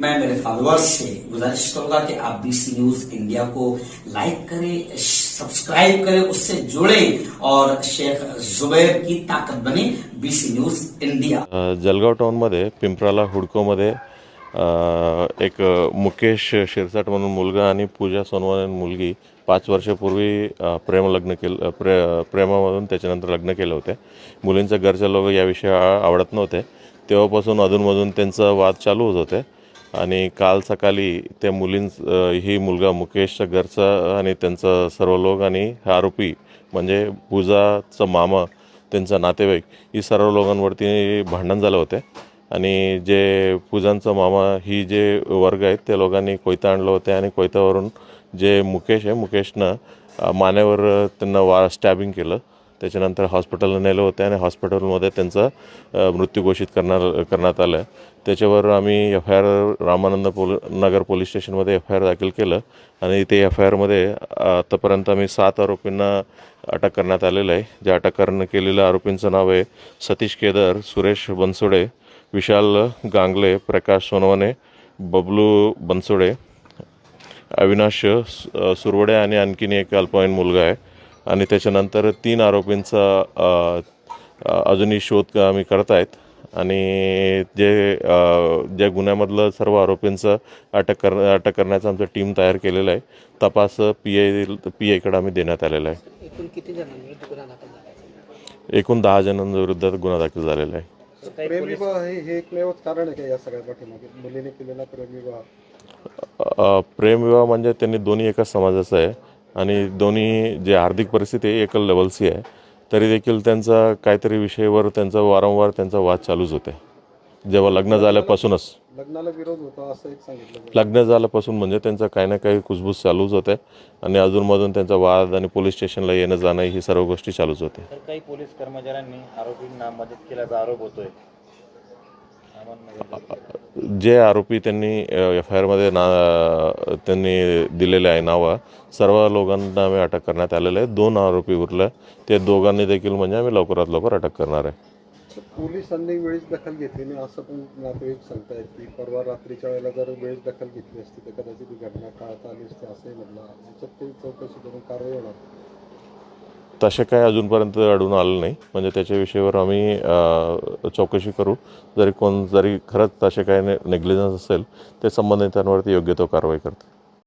मैं मेरे फॉलोअर्स से गुजारिश करूंगा कि आप बीसी न्यूज इंडिया को लाइक करें सब्सक्राइब करें उससे जुड़े और शेख जुबैर की ताकत बने BC news India Jalgaon Jalgaon टाऊनमध्ये पिंपराला हुडकोमध्ये अ, एक मुकेश शिरसाट म्हणून मुलगा आणि पूजा सोनवणे मुलगी पाच वर्षापूर्वी प्रेम लग्न केलं प्रे प्रेमामधून त्याच्यानंतर लग्न केलं होते. मुलींच्या घरचे लोक याविषयी आवडत नव्हते. तेव्हापासून अधूनमधून त्यांचा वाद चालू होत होते. आणि काल सकाळी त्या मुलींच ही मुलगा मुकेशच्या घरचा आणि त्यांचा सर्व लोक आणि हा आरोपी म्हणजे पूजाचा मामा त्यांचा नातेवाईक ही सर्व लोकांवरती भांडण झालं होते. आणि जे पूजांचा मामा ही जे वर्ग आहेत त्या लोकांनी कोयता आणलं होते आणि कोयतावरून जे मुकेश आहे मुकेशनं मानेवर त्यांना वा स्टॅबिंग केलं. त्याच्यानंतर हॉस्पिटलला नेलं होतं आणि हॉस्पिटलमध्ये त्यांचा मृत्यू घोषित करणार करण्यात आलं. त्याच्यावर आम्ही एफ आय आर रामानंद पोल नगर पोलीस स्टेशनमध्ये एफ आय आर दाखल केलं आणि ते एफ आय आरमध्ये आतापर्यंत आम्ही सात आरोपींना अटक करण्यात आलेलं आहे. ज्या अटक करणं केलेल्या आरोपींचं नाव आहे सतीश केदार सुरेश बनसोडे विशाल गांगले प्रकाश सोनवणे बबलू बनसोडे अविनाश सुरवडे आणि आणखीन एक अल्पवयीन मुलगा आहे. आणि त्याच्यानंतर तीन आरोपींचा अजूनही शोध आम्ही करत आहेत आणि जे ज्या गुन्ह्यामधलं सर्व आरोपींचं अटक कर अटक करण्याचं आमचं टीम तयार केलेलं आहे. तपास पी आय पी आयकडे आम्ही देण्यात आलेला आहे. एकूण किती जणांविरुद्ध दहा जणांविरुद्ध गुन्हा दाखल झालेला आहे. हे हे प्रेमविवाह. म्हणजे त्यांनी दोन्ही एकाच समाजाचं आहे. आणि दोन्ही जे आर्थिक परिस्थिती आहे एकल लेवलची आहे तरी देखील त्यांचा काहीतरी विषयावर त्यांचा वारंवार त्यांचा वाद चालूच होते. जेव्हा लग्न झाल्यापासूनच. लग्नाला विरोध होता असं एक सांगितलं. लग्न झाल्यापासून म्हणजे त्यांचा काही ना काही कुसबूस चालूच होते आणि अजूनमधून त्यांचा वाद आणि पोलीस स्टेशनला येणं जाणं ही सर्व गोष्टी चालूच होते. तर काही पोलीस कर्मचाऱ्यांनी आरोपींना मदत केल्याचा आरोप होतोय. जे आरोपी त्यांनी एफ आय आरमध्ये ना त्यांनी दिलेले आहे नावं सर्व लोकांना आम्ही अटक करण्यात आलेलं आहे. दोन आरोपी उरले. ते दोघांनी देखील म्हणजे आम्ही लवकरात लवकर अटक करणार आहे. पोलिसांनी वेळीच दखल घेतली नाही असं पण नातेवाईक सांगतायत की परवा रात्रीच्या वेळेला जर वेळीच दखल घेतली असती तर कदाचित ही घटना टाळता आली असती असंही म्हटलं. याच्यात ते चौकशी करून कारवाई होणार. तसे काय अजूनपर्यंत आढळून आलं नाही. म्हणजे त्याच्या विषयावर आम्ही चौकशी करू. जरी कोण जरी खरंच तसे काय ने नेग्लिजन्स असेल ते संबंधितांवरती योग्य तो कारवाई करते